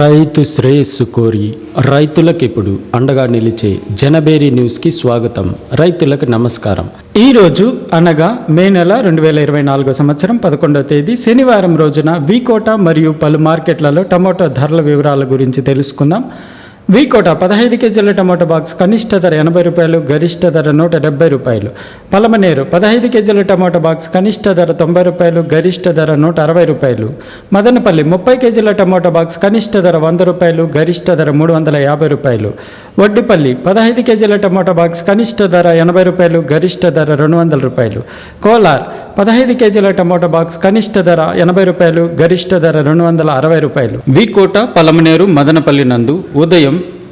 రైతు శ్రేయస్సు కోరి రైతులకు ఇప్పుడు అండగా నిలిచే జనబేరి న్యూస్కి స్వాగతం. రైతులకు నమస్కారం. ఈరోజు అనగా మే నెల రెండు వేల ఇరవై నాలుగో సంవత్సరం పదకొండవ తేదీ శనివారం రోజున వీకోట మరియు పలు మార్కెట్లలో టమాటో ధరల వివరాల గురించి తెలుసుకుందాం. వీకోట పదహైదు కేజీల టమాటో బాక్స్ కనిష్ట ధర ఎనభై రూపాయలు గరిష్ట ధర నూట డెబ్బై రూపాయలు. పలమనేరు పదహైదు కేజీల టమాటో బాక్స్ కనిష్ట ధర తొంభై రూపాయలు గరిష్ట ధర నూట అరవై రూపాయలు. మదనపల్లి ముప్పై కేజీల టమాటో బాక్స్ కనిష్ట ధర వంద రూపాయలు గరిష్ట ధర మూడు వందల యాభై రూపాయలు. వడ్డిపల్లి పదహైదు కేజీల టమాటో బాక్స్ కనిష్ట ధర ఎనభై రూపాయలు గరిష్ట ధర రెండు వందల రూపాయలు. కోలార్ పదహైదు కేజీల టమాటో బాక్స్ కనిష్ట ధర ఎనభై రూపాయలు గరిష్ట ధర రెండు వందల అరవై రూపాయలు. వికోట పలమనేరు మదనపల్లి నందు ఉదయం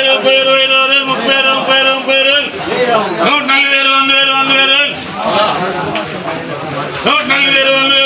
అరవై ఇరవై ఇరవై ముప్పై ముప్పై ముప్పై నూట నలభై వంద వేలు వంద వేలు. నూట నలభై